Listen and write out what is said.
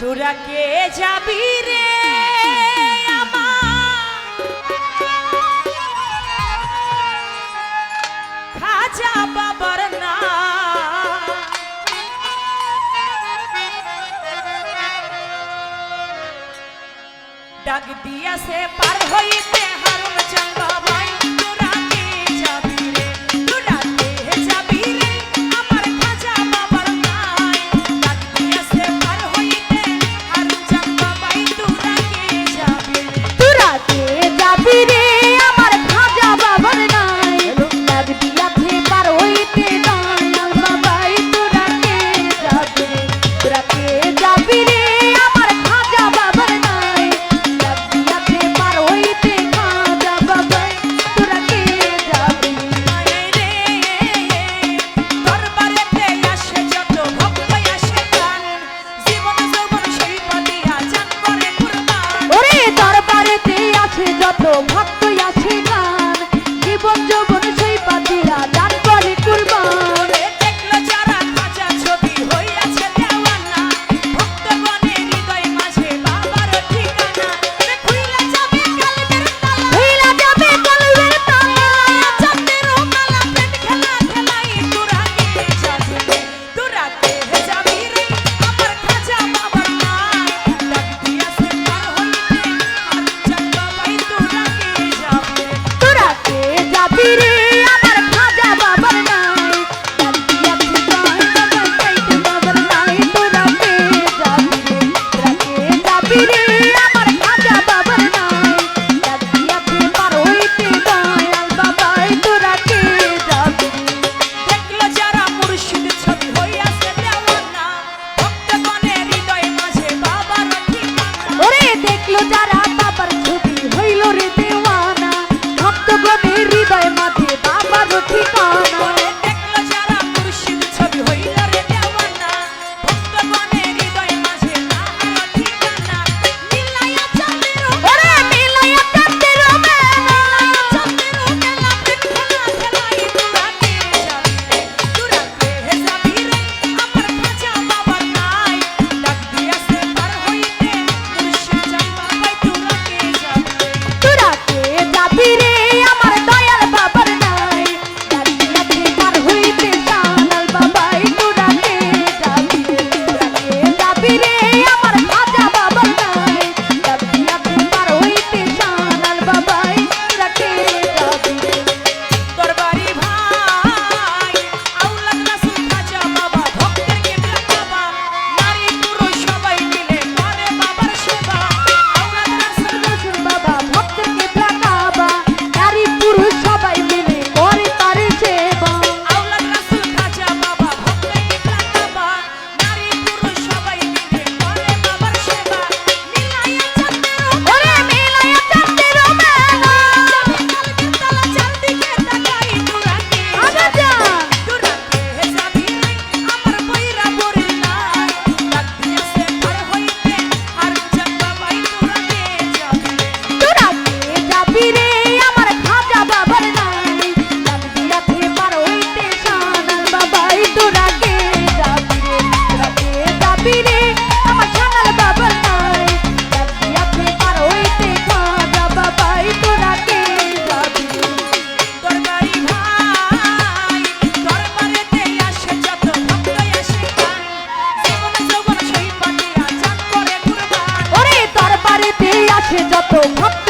তোরা কে যাবি রে খাজা বাবার না। ডাক দিয়াছে পার হইতে যত ভক্ত সে যত ভাব